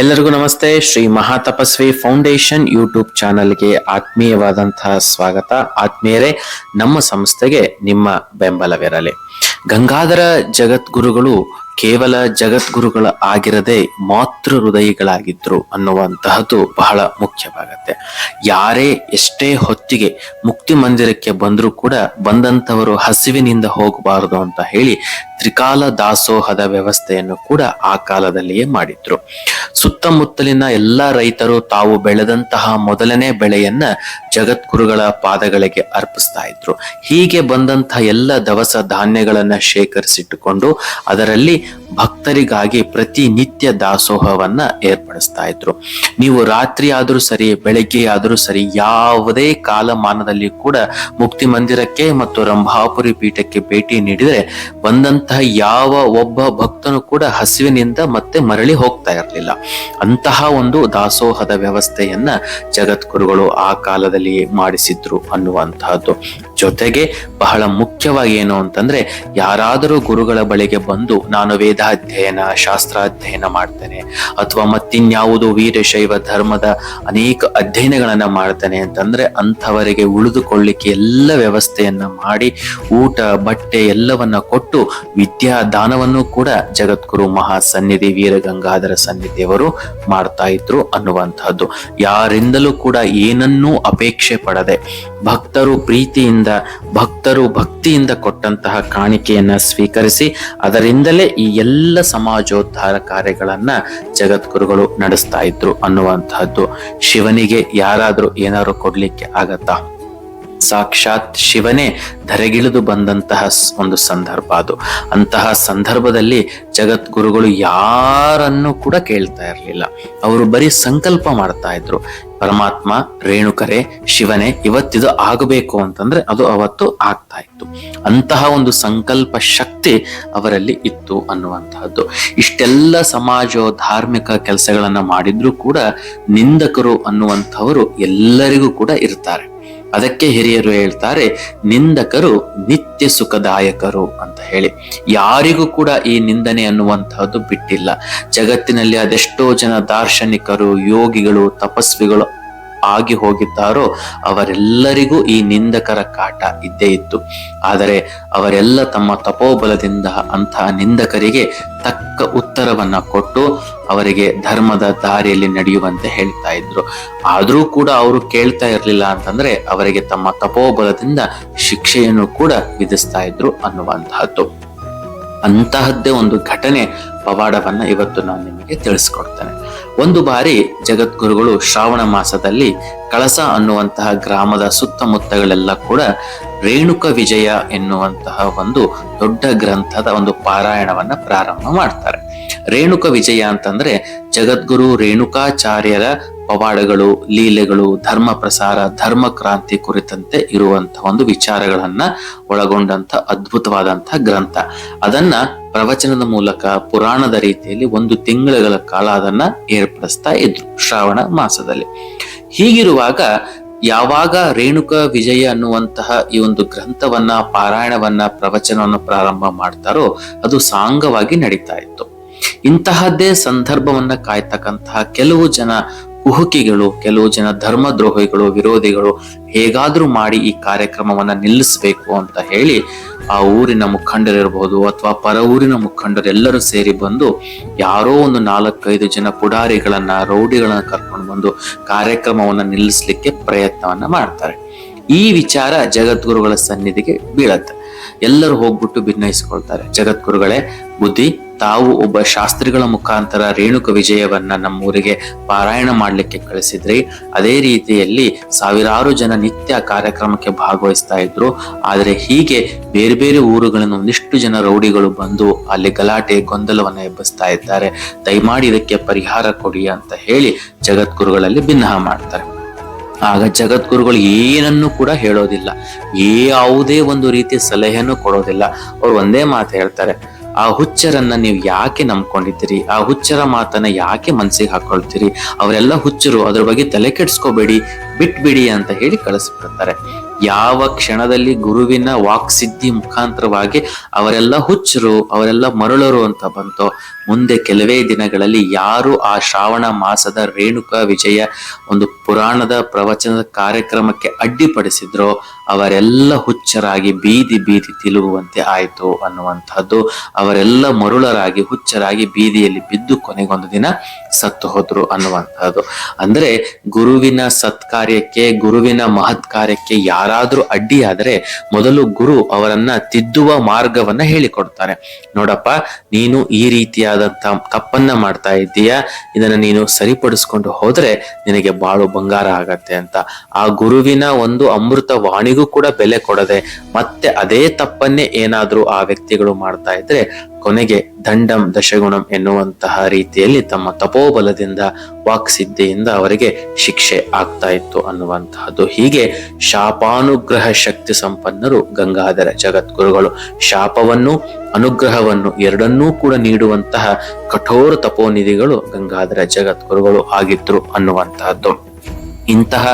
ಎಲ್ಲರಿಗೂ ನಮಸ್ತೆ. Shri Mahatapasvi foundation YouTube ಚಾನಲ್ಗೆ ಆತ್ಮೀಯವಾದಂತಹ ಸ್ವಾಗತ. ಆತ್ಮೀಯರೇ, ನಮ್ಮ ಸಂಸ್ಥೆಗೆ ನಿಮ್ಮ ಬೆಂಬಲವಿರಲಿ. ಗಂಗಾಧರ ಜಗದ್ಗುರುಗಳು ಕೇವಲ ಜಗದ್ಗುರುಗಳ ಆಗಿರದೆ ಮಾತೃ ಹೃದಯಿಗಳಾಗಿದ್ರು ಅನ್ನುವಂತಹದ್ದು ಬಹಳ ಮುಖ್ಯವಾಗತ್ತೆ. ಯಾರೇ ಎಷ್ಟೇ ಹೊತ್ತಿಗೆ ಮುಕ್ತಿ ಮಂದಿರಕ್ಕೆ ಬಂದರೂ ಕೂಡ ಬಂದಂತವರು ಹಸಿವಿನಿಂದ ಹೋಗಬಾರದು ಅಂತ ಹೇಳಿ ತ್ರಿಕಾಲ ದಾಸೋಹದ ವ್ಯವಸ್ಥೆಯನ್ನು ಕೂಡ ಆ ಕಾಲದಲ್ಲಿಯೇ ಮಾಡಿದ್ರು. ಸುತ್ತಮುತ್ತಲಿನ ಎಲ್ಲ ರೈತರು ತಾವು ಬೆಳೆದಂತಹ ಮೊದಲನೇ ಬೆಳೆಯನ್ನ ಜಗದ್ಗುರುಗಳ ಪಾದಗಳಿಗೆ ಅರ್ಪಿಸ್ತಾ ಇದ್ರು. ಹೀಗೆ ಬಂದಂತಹ ಎಲ್ಲ ದವಸ ಧಾನ್ಯಗಳನ್ನ ಶೇಖರಿಸಿಟ್ಟುಕೊಂಡು ಅದರಲ್ಲಿ ಭಕ್ತರಿಗಾಗಿ ಪ್ರತಿನಿತ್ಯ ದಾಸೋಹವನ್ನ ಏರ್ಪಡಿಸ್ತಾ ಇದ್ರು. ನೀವು ರಾತ್ರಿ ಆದರೂ ಸರಿ, ಬೆಳಗ್ಗೆ ಆದರೂ ಸರಿ, ಯಾವುದೇ ಕಾಲಮಾನದಲ್ಲಿ ಕೂಡ ಮುಕ್ತಿ ಮಂದಿರಕ್ಕೆ ಮತ್ತು ರಂಭಾಪುರಿ ಪೀಠಕ್ಕೆ ಭೇಟಿ ನೀಡಿದರೆ ಬಂದಂತಹ ಯಾವ ಒಬ್ಬ ಭಕ್ತನು ಕೂಡ ಹಸಿವಿನಿಂದ ಮತ್ತೆ ಮರಳಿ ಹೋಗ್ತಾ ಇರಲಿಲ್ಲ. ಅಂತಹ ಒಂದು ದಾಸೋಹದ ವ್ಯವಸ್ಥೆಯನ್ನ ಜಗದ್ಗುರುಗಳು ಆ ಕಾಲದಲ್ಲಿ ಮಾಡಿಸಿದ್ರು ಅನ್ನುವಂತಹದ್ದು. ಜೊತೆಗೆ ಬಹಳ ಮುಖ್ಯವಾಗಿ ಏನು ಅಂತಂದ್ರೆ, ಯಾರಾದರೂ ಗುರುಗಳ ಬಳಿಗೆ ಬಂದು, ನಾನು ವೇದಾಧ್ಯಯನ, ಶಾಸ್ತ್ರಾಧ್ಯಯನ ಮಾಡ್ತಾನೆ. ಅಥವಾ ಮತ್ತಿನ್ಯಾವುದೋ ವೀರಶೈವ ಧರ್ಮದ ಅನೇಕ ಅಧ್ಯಯನಗಳನ್ನ ಮಾಡ್ತಾನೆ ಅಂತಂದ್ರೆ ಅಂಥವರಿಗೆ ಉಳಿದುಕೊಳ್ಳಿಕ್ಕೆ ಎಲ್ಲ ವ್ಯವಸ್ಥೆಯನ್ನ ಮಾಡಿ ಊಟ, ಬಟ್ಟೆ ಎಲ್ಲವನ್ನ ಕೊಟ್ಟು ವಿದ್ಯಾ ದಾನವನ್ನು ಕೂಡ ಜಗದ್ಗುರು ಮಹಾ ಸನ್ನಿಧಿ ವೀರಗಂಗಾಧರ ಸನ್ನಿಧಿಯವರು ಮಾಡ್ತಾ ಇದ್ರು ಅನ್ನುವಂತಹದ್ದು ಯಾರಿಂದಲೂ ಕೂಡ ಏನನ್ನೂ ಅಪೇಕ್ಷೆ ಪಡದೆ ಭಕ್ತರು ಪ್ರೀತಿಯಿಂದ, ಭಕ್ತರು ಭಕ್ತಿಯಿಂದ ಕೊಟ್ಟಂತಹ ಕಾಣಿಕೆಯನ್ನ ಸ್ವೀಕರಿಸಿ ಅದರಿಂದಲೇ ಎಲ್ಲ ಸಮಾಜೋದ್ಧಾರ ಕಾರ್ಯಗಳನ್ನ ಜಗದ್ಗುರುಗಳು ನಡೆಸ್ತಾ ಇದ್ರು ಅನ್ನುವಂತಹದ್ದು. ಶಿವನಿಗೆ ಯಾರಾದ್ರೂ ಏನಾದ್ರು ಕೊಡ್ಲಿಕ್ಕೆ ಆಗತ್ತಾ? ಸಾಕ್ಷಾತ್ ಶಿವನೇ ಧರೆಗಿಳಿದು ಬಂದಂತಹ ಒಂದು ಸಂದರ್ಭ ಅದು. ಅಂತಹ ಸಂದರ್ಭದಲ್ಲಿ ಜಗದ್ಗುರುಗಳು ಯಾರನ್ನು ಕೂಡ ಕೇಳ್ತಾ ಇರಲಿಲ್ಲ. ಅವರು ಬರೀ ಸಂಕಲ್ಪ ಮಾಡ್ತಾ ಇದ್ರು. ಪರಮಾತ್ಮ, ರೇಣುಕರೇ, ಶಿವನೇ, ಇವತ್ತಿದು ಆಗಬೇಕು ಅಂತಂದ್ರೆ ಅದು ಅವತ್ತು ಆಗ್ತಾ ಇತ್ತು. ಅಂತಹ ಒಂದು ಸಂಕಲ್ಪ ಶಕ್ತಿ ಅವರಲ್ಲಿ ಇತ್ತು ಅನ್ನುವಂತಹದ್ದು. ಇಷ್ಟೆಲ್ಲ ಸಮಾಜ ಧಾರ್ಮಿಕ ಕೆಲಸಗಳನ್ನ ಮಾಡಿದ್ರು ಕೂಡ ನಿಂದಕರು ಅನ್ನುವಂಥವರು ಎಲ್ಲರಿಗೂ ಕೂಡ ಇರ್ತಾರೆ. ಅದಕ್ಕೆ ಹಿರಿಯರು ಹೇಳ್ತಾರೆ, ನಿಂದಕರು ನಿತ್ಯ ಸುಖದಾಯಕರು ಅಂತ ಹೇಳಿ. ಯಾರಿಗೂ ಕೂಡ ಈ ನಿಂದನೆ ಅನ್ನುವಂತಹದ್ದು ಬಿಟ್ಟಿಲ್ಲ. ಜಗತ್ತಿನಲ್ಲಿ ಅದೆಷ್ಟೋ ಜನ ದಾರ್ಶನಿಕರು, ಯೋಗಿಗಳು, ತಪಸ್ವಿಗಳು ಆಗಿ ಹೋಗಿದ್ದಾರೋ ಅವರೆಲ್ಲರಿಗೂ ಈ ನಿಂದಕರ ಕಾಟ ಇದ್ದೇ ಇತ್ತು. ಆದರೆ ಅವರೆಲ್ಲ ತಮ್ಮ ತಪೋಬಲದಿಂದ ಅಂತಹ ನಿಂದಕರಿಗೆ ತಕ್ಕ ಉತ್ತರವನ್ನ ಕೊಟ್ಟು ಅವರಿಗೆ ಧರ್ಮದ ದಾರಿಯಲ್ಲಿ ನಡೆಯುವಂತೆ ಹೇಳ್ತಾ ಇದ್ರು. ಆದರೂ ಕೂಡ ಅವರು ಕೇಳ್ತಾ ಇರಲಿಲ್ಲ ಅಂತಂದ್ರೆ ಅವರಿಗೆ ತಮ್ಮ ತಪೋಬಲದಿಂದ ಶಿಕ್ಷೆಯನ್ನು ಕೂಡ ವಿಧಿಸ್ತಾ ಇದ್ರು ಅನ್ನುವಂತಹದ್ದು. ಅಂತಹದ್ದೇ ಒಂದು ಘಟನೆ ಪವಾಡವನ್ನ ಇವತ್ತು ನಾನು ನಿಮಗೆ ತಿಳಿಸ್ಕೊಡ್ತೇನೆ. ಒಂದು ಬಾರಿ ಜಗದ್ಗುರುಗಳು ಶ್ರಾವಣ ಮಾಸದಲ್ಲಿ ಕಳಸ ಅನ್ನುವಂತಹ ಗ್ರಾಮದ ಸುತ್ತಮುತ್ತಗಳೆಲ್ಲ ಕೂಡ ರೇಣುಕ ವಿಜಯ ಎನ್ನುವಂತಹ ಒಂದು ದೊಡ್ಡ ಗ್ರಂಥದ ಒಂದು ಪಾರಾಯಣವನ್ನ ಪ್ರಾರಂಭ ಮಾಡ್ತಾರೆ. ರೇಣುಕ ವಿಜಯ ಅಂತಂದ್ರೆ ಜಗದ್ಗುರು ರೇಣುಕಾಚಾರ್ಯರ ಪವಾಡಗಳು, ಲೀಲೆಗಳು, ಧರ್ಮ ಪ್ರಸಾರ, ಧರ್ಮ ಕ್ರಾಂತಿ ಕುರಿತಂತೆ ಇರುವಂತಹ ಒಂದು ವಿಚಾರಗಳನ್ನ ಒಳಗೊಂಡಂತ ಅದ್ಭುತವಾದಂತಹ ಗ್ರಂಥ. ಅದನ್ನ ಪ್ರವಚನದ ಮೂಲಕ ಪುರಾಣದ ರೀತಿಯಲ್ಲಿ ಒಂದು ತಿಂಗಳುಗಳ ಕಾಲ ಅದನ್ನ ಏರ್ಪಡಿಸ್ತಾ ಇದ್ರು ಶ್ರಾವಣ ಮಾಸದಲ್ಲಿ. ಹೀಗಿರುವಾಗ ಯಾವಾಗ ರೇಣುಕ ವಿಜಯ ಅನ್ನುವಂತಹ ಈ ಒಂದು ಗ್ರಂಥವನ್ನ, ಪಾರಾಯಣವನ್ನ, ಪ್ರವಚನವನ್ನು ಪ್ರಾರಂಭ ಮಾಡ್ತಾರೋ ಅದು ಸಾಂಗವಾಗಿ ನಡೀತಾ ಇತ್ತು. ಇಂತಹದ್ದೇ ಸಂದರ್ಭವನ್ನ ಕಾಯ್ತಕ್ಕಂತಹ ಕೆಲವು ಜನ ಕುಹುಕಿಗಳು ಕೆಲವು ಜನ ಧರ್ಮದ್ರೋಹಿಗಳು, ವಿರೋಧಿಗಳು ಹೇಗಾದ್ರೂ ಮಾಡಿ ಈ ಕಾರ್ಯಕ್ರಮವನ್ನ ನಿಲ್ಲಿಸಬೇಕು ಅಂತ ಹೇಳಿ ಆ ಊರಿನ ಮುಖಂಡರಿರಬಹುದು ಅಥವಾ ಪರ ಊರಿನ ಮುಖಂಡರು ಎಲ್ಲರೂ ಸೇರಿ ಬಂದು ಯಾರೋ ಒಂದು ನಾಲ್ಕೈದು ಜನ ಪುಡಾರಿಗಳನ್ನ, ರೌಡಿಗಳನ್ನ ಕರ್ಕೊಂಡು ಬಂದು ಕಾರ್ಯಕ್ರಮವನ್ನ ನಿಲ್ಲಿಸಲಿಕ್ಕೆ ಪ್ರಯತ್ನವನ್ನ ಮಾಡ್ತಾರೆ. ಈ ವಿಚಾರ ಜಗದ್ಗುರುಗಳ ಸನ್ನಿಧಿಗೆ ಬೀಳತ್ತೆ. ಎಲ್ಲರೂ ಹೋಗ್ಬಿಟ್ಟು ಭಿನ್ನಯಿಸ್ಕೊಳ್ತಾರೆ ಜಗದ್ಗುರುಗಳೇ, ಬುದ್ಧಿ ತಾವು ಒಬ್ಬ ಶಾಸ್ತ್ರಿಗಳ ಮುಖಾಂತರ ರೇಣುಕ ವಿಜಯವನ್ನ ನಮ್ಮೂರಿಗೆ ಪಾರಾಯಣ ಮಾಡಲಿಕ್ಕೆ ಕಳಿಸಿದ್ರಿ. ಅದೇ ರೀತಿಯಲ್ಲಿ ಸಾವಿರಾರು ಜನ ನಿತ್ಯ ಕಾರ್ಯಕ್ರಮಕ್ಕೆ ಭಾಗವಹಿಸ್ತಾ ಇದ್ರು. ಆದರೆ ಹೀಗೆ ಬೇರೆ ಬೇರೆ ಊರುಗಳನ್ನು ಒಂದಿಷ್ಟು ಜನ ರೌಡಿಗಳು ಬಂದು ಅಲ್ಲಿ ಗಲಾಟೆ, ಗೊಂದಲವನ್ನು ಎಬ್ಬಿಸ್ತಾ ಇದ್ದಾರೆ. ದಯಮಾಡಿ ಇದಕ್ಕೆ ಪರಿಹಾರ ಕೊಡಿ ಅಂತ ಹೇಳಿ ಜಗದ್ಗುರುಗಳಲ್ಲಿ ಭಿನ್ನಹ ಮಾಡ್ತಾರೆ. ಆಗ ಜಗದ್ಗುರುಗಳು ಏನನ್ನು ಕೂಡ ಹೇಳೋದಿಲ್ಲ. ಯಾವುದೇ ಒಂದು ರೀತಿಯ ಸಲಹೆಯನ್ನು ಕೊಡೋದಿಲ್ಲ. ಅವ್ರು ಒಂದೇ ಮಾತು ಹೇಳ್ತಾರೆ. ಆ ಹುಚ್ಚರನ್ನ ನೀವು ಯಾಕೆ ನಂಬ್ಕೊಂಡಿದ್ದೀರಿ? ಆ ಹುಚ್ಚರ ಮಾತನ್ನ ಯಾಕೆ ಮನ್ಸಿಗೆ ಹಾಕೊಳ್ತೀರಿ? ಅವರೆಲ್ಲ ಹುಚ್ಚರು, ಅದ್ರ ಬಗ್ಗೆ ತಲೆ ಕೆಡ್ಸ್ಕೋಬೇಡಿ, ಬಿಟ್ಬಿಡಿ ಅಂತ ಹೇಳಿ ಕಳಿಸ್ಬಿಡ್ತಾರೆ. ಯಾವ ಕ್ಷಣದಲ್ಲಿ ಗುರುವಿನ ವಾಕ್ಸಿದ್ಧಿ ಮುಖಾಂತರವಾಗಿ ಅವರೆಲ್ಲ ಹುಚ್ಚರು, ಅವರೆಲ್ಲ ಮರಳರು ಅಂತ ಬಂತೋ, ಮುಂದೆ ಕೆಲವೇ ದಿನಗಳಲ್ಲಿ ಯಾರು ಆ ಶ್ರಾವಣ ಮಾಸದ ರೇಣುಕಾ ವಿಜಯ ಒಂದು ಪುರಾಣದ ಪ್ರವಚನದ ಕಾರ್ಯಕ್ರಮಕ್ಕೆ ಅಡ್ಡಿಪಡಿಸಿದ್ರೋ, ಅವರೆಲ್ಲ ಹುಚ್ಚರಾಗಿ ಬೀದಿ ಬೀದಿ ತಿರುಗುವಂತೆ ಆಯಿತು ಅನ್ನುವಂಥದ್ದು. ಅವರೆಲ್ಲ ಮರುಳರಾಗಿ, ಹುಚ್ಚರಾಗಿ ಬೀದಿಯಲ್ಲಿ ಬಿದ್ದು ಕೊನೆಗೊಂದು ದಿನ ಸತ್ತು ಹೋದ್ರು ಅನ್ನುವಂಥದ್ದು. ಅಂದರೆ ಗುರುವಿನ ಸತ್ಕಾರ್ಯಕ್ಕೆ, ಗುರುವಿನ ಮಹತ್ ಕಾರ್ಯಕ್ಕೆ ಯಾರಾದ್ರೂ ಅಡ್ಡಿಯಾದರೆ ಮೊದಲು ಗುರು ಅವರನ್ನ ತಿದ್ದುವ ಮಾರ್ಗವನ್ನ ಹೇಳಿಕೊಡ್ತಾರೆ ನೋಡಪ್ಪ, ನೀನು ಈ ರೀತಿಯಾದಂತ ತಪ್ಪನ್ನ ಮಾಡ್ತಾ ಇದ್ದೀಯಾ? ಇದನ್ನ ನೀನು ಸರಿಪಡಿಸ್ಕೊಂಡು ಹೋದ್ರೆ ನಿನಗೆ ಬಾಳು ಬಂಗಾರ ಆಗತ್ತೆ ಅಂತ. ಆ ಗುರುವಿನ ಒಂದು ಅಮೃತ ವಾಣಿಗೂ ಕೂಡ ಬೆಲೆ ಕೊಡದೆ ಮತ್ತೆ ಅದೇ ತಪ್ಪನ್ನೇ ಏನಾದ್ರೂ ಆ ವ್ಯಕ್ತಿಗಳು ಮಾಡ್ತಾ ಇದ್ರೆ ಕೊನೆಗೆ ದಂಡಂ ದಶಗುಣಂ ಎನ್ನುವಂತಹ ರೀತಿಯಲ್ಲಿ ತಮ್ಮ ತಪೋಬಲದಿಂದ ವಾಕ್ಸಿದ್ಧಿಯಿಂದ ಅವರಿಗೆ ಶಿಕ್ಷೆ ಆಗ್ತಾ ಇತ್ತು ಅನ್ನುವಂತಹದ್ದು. ಹೀಗೆ ಶಾಪಾನುಗ್ರಹ ಶಕ್ತಿ ಸಂಪನ್ನರು ಗಂಗಾಧರ ಜಗದ್ಗುರುಗಳು. ಶಾಪವನ್ನು, ಅನುಗ್ರಹವನ್ನು ಎರಡನ್ನೂ ಕೂಡ ನೀಡುವಂತಹ ಕಠೋರ ತಪೋನಿಧಿಗಳು ಗಂಗಾಧರ ಜಗದ್ಗುರುಗಳು ಆಗಿದ್ರು ಅನ್ನುವಂತಹದ್ದು. ಇಂತಹ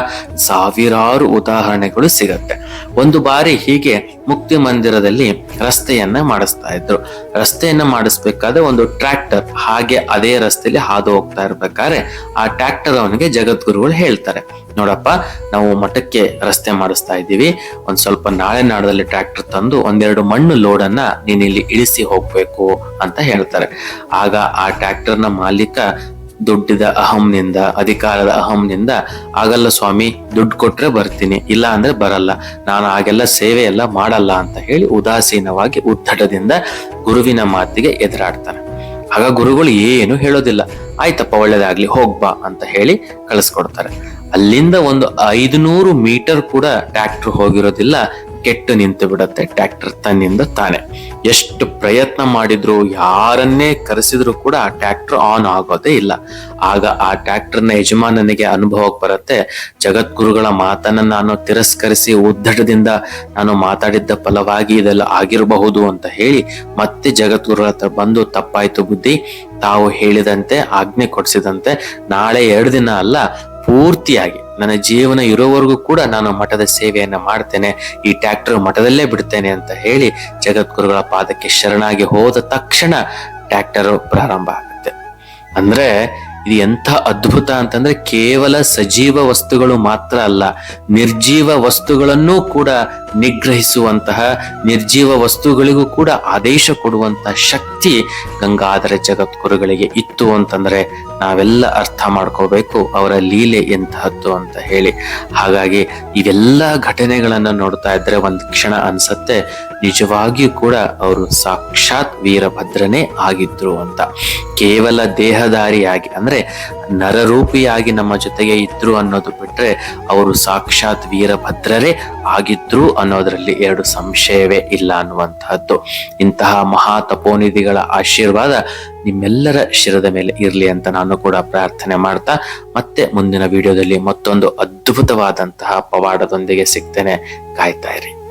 ಸಾವಿರಾರು ಉದಾಹರಣೆಗಳು ಸಿಗತ್ತೆ. ಒಂದು ಬಾರಿ ಹೀಗೆ ಮುಕ್ತಿ ಮಂದಿರದಲ್ಲಿ ರಸ್ತೆಯನ್ನ ಮಾಡಿಸ್ತಾ ಇದ್ರು. ರಸ್ತೆಯನ್ನ ಮಾಡಿಸ್ಬೇಕಾದ್ರೆ ಒಂದು ಟ್ರ್ಯಾಕ್ಟರ್, ಹಾಗೆ ಅದೇ ರಸ್ತೆಯಲ್ಲಿ ಹಾದು ಹೋಗ್ತಾ ಇರ್ಬೇಕಾದ್ರೆ ಆ ಟ್ರ್ಯಾಕ್ಟರ್ ಅವನಿಗೆ ಜಗದ್ಗುರುಗಳು ಹೇಳ್ತಾರೆ. ನೋಡಪ್ಪ, ನಾವು ಮಠಕ್ಕೆ ರಸ್ತೆ ಮಾಡಿಸ್ತಾ ಇದ್ದೀವಿ. ಒಂದ್ ಸ್ವಲ್ಪ ನಾಳೆ ನಾಡದಲ್ಲಿ ಟ್ರ್ಯಾಕ್ಟರ್ ತಂದು ಒಂದೆರಡು ಮಣ್ಣು ಲೋಡನ್ನ ನೀನಿಲ್ಲಿ ಇಳಿಸಿ ಹೋಗ್ಬೇಕು ಅಂತ ಹೇಳ್ತಾರೆ. ಆಗ ಆ ಟ್ರ್ಯಾಕ್ಟರ್ನ ಮಾಲೀಕ ದುಡ್ಡಿದ ಅಹಂನಿಂದ, ಅಧಿಕಾರದ ಅಹಂನಿಂದ ಆಗಲ್ಲ ಸ್ವಾಮಿ, ದುಡ್ಡು ಕೊಟ್ರೆ ಬರ್ತೀನಿ, ಇಲ್ಲ ಅಂದ್ರೆ ಬರಲ್ಲ. ನಾನು ಹಾಗೆಲ್ಲ ಸೇವೆ ಎಲ್ಲ ಮಾಡಲ್ಲ ಅಂತ ಹೇಳಿ ಉದಾಸೀನವಾಗಿ ಉದ್ದಟದಿಂದ ಗುರುವಿನ ಮಾತಿಗೆ ಎದುರಾಡ್ತಾನೆ ಆಗ ಗುರುಗಳು ಏನು ಹೇಳೋದಿಲ್ಲ. ಆಯ್ತಪ್ಪ, ಒಳ್ಳೇದಾಗ್ಲಿ ಹೋಗ್ಬಾ ಅಂತ ಹೇಳಿ ಕಳಿಸ್ಕೊಡ್ತಾರೆ. ಅಲ್ಲಿಂದ ಒಂದು ಐದುನೂರು ಮೀಟರ್ ಕೂಡ ಟ್ರ್ಯಾಕ್ಟರ್ ಹೋಗಿರೋದಿಲ್ಲ. ಕೆಟ್ಟು ನಿಂತು ಬಿಡತ್ತೆ. ಟ್ರ್ಯಾಕ್ಟರ್ ತನ್ನಿಂದ ತಾನೆ. ಎಷ್ಟು ಪ್ರಯತ್ನ ಮಾಡಿದ್ರು ಯಾರನ್ನೇ ಕರೆಸಿದ್ರು ಕೂಡ ಆ ಟ್ರ್ಯಾಕ್ಟರ್ ಆನ್ ಆಗೋದೇ ಇಲ್ಲ. ಆಗ ಆ ಟ್ರ್ಯಾಕ್ಟರ್ನ ಯಜಮಾನನಿಗೆ ಅನುಭವಕ್ಕೆ ಬರುತ್ತೆ. ಜಗದ್ಗುರುಗಳ ಮಾತನ್ನ ನಾನು ತಿರಸ್ಕರಿಸಿ ಉದ್ದಟದಿಂದ ನಾನು ಮಾತಾಡಿದ್ದ ಫಲವಾಗಿ ಇದೆಲ್ಲ ಆಗಿರಬಹುದು ಅಂತ ಹೇಳಿ ಮತ್ತೆ ಜಗದ್ಗುರುಗಳ ಹತ್ರ ಬಂದು ತಪ್ಪಾಯ್ತು ಬುದ್ಧಿ. ತಾವು ಹೇಳಿದಂತೆ, ಆಜ್ಞೆ ಕೊಡಿಸಿದಂತೆ ನಾಳೆ ಎರಡು ದಿನ ಅಲ್ಲ, ಪೂರ್ತಿಯಾಗಿ ನನ್ನ ಜೀವನ ಇರೋವರೆಗೂ ಕೂಡ ನಾನು ಮಠದ ಸೇವೆಯನ್ನು ಮಾಡ್ತೇನೆ, ಈ ಟ್ಯಾಕ್ಟರ್ ಮಠದಲ್ಲೇ ಬಿಡ್ತೇನೆ ಅಂತ ಹೇಳಿ ಜಗದ್ಗುರುಗಳ ಪಾದಕ್ಕೆ ಶರಣಾಗಿ ಹೋದ ತಕ್ಷಣ ಟ್ಯಾಕ್ಟರ್ ಪ್ರಾರಂಭ ಆಗುತ್ತೆ. ಅಂದ್ರೆ ಇದು ಎಂಥ ಅದ್ಭುತ ಅಂತಂದ್ರೆ ಕೇವಲ ಸಜೀವ ವಸ್ತುಗಳು ಮಾತ್ರ ಅಲ್ಲ, ನಿರ್ಜೀವ ವಸ್ತುಗಳನ್ನೂ ಕೂಡ ನಿಗ್ರಹಿಸುವಂತಹ, ನಿರ್ಜೀವ ವಸ್ತುಗಳಿಗೂ ಕೂಡ ಆದೇಶ ಕೊಡುವಂತಹ ಶಕ್ತಿ ಗಂಗಾಧರ ಜಗದ್ಗುರುಗಳಿಗೆ ಇತ್ತು ಅಂತಂದ್ರೆ ನಾವೆಲ್ಲ ಅರ್ಥ ಮಾಡ್ಕೋಬೇಕು ಅವರ ಲೀಲೆ ಎಂತಹದ್ದು ಅಂತ ಹೇಳಿ. ಹಾಗಾಗಿ ಇವೆಲ್ಲ ಘಟನೆಗಳನ್ನ ನೋಡ್ತಾ ಇದ್ರೆ ಒಂದ್ ಕ್ಷಣ ಅನ್ಸತ್ತೆ, ನಿಜವಾಗಿಯೂ ಕೂಡ ಅವರು ಸಾಕ್ಷಾತ್ ವೀರಭದ್ರನೇ ಆಗಿದ್ರು ಅಂತ. ಕೇವಲ ದೇಹದಾರಿಯಾಗಿ ಅಂದ್ರೆ ನರರೂಪಿಯಾಗಿ ನಮ್ಮ ಜೊತೆಗೆ ಇದ್ರು ಅನ್ನೋದು ಬಿಟ್ರೆ ಅವರು ಸಾಕ್ಷಾತ್ ವೀರಭದ್ರರೇ ಆಗಿದ್ರು ಅನ್ನೋದ್ರಲ್ಲಿ ಎರಡು ಸಂಶಯವೇ ಇಲ್ಲ ಅನ್ನುವಂತಹದ್ದು. ಇಂತಹ ಮಹಾ ತಪೋನಿಧಿಗಳ ಆಶೀರ್ವಾದ ನಿಮ್ಮೆಲ್ಲರ ಶಿರದ ಮೇಲೆ ಇರಲಿ ಅಂತ ನಾನು ಕೂಡ ಪ್ರಾರ್ಥನೆ ಮಾಡ್ತಾ ಮತ್ತೆ ಮುಂದಿನ ವಿಡಿಯೋದಲ್ಲಿ ಮತ್ತೊಂದು ಅದ್ಭುತವಾದಂತಹ ಪವಾಡದೊಂದಿಗೆ ಸಿಗ್ತೇನೆ. ಕಾಯ್ತಾ ಇರಿ.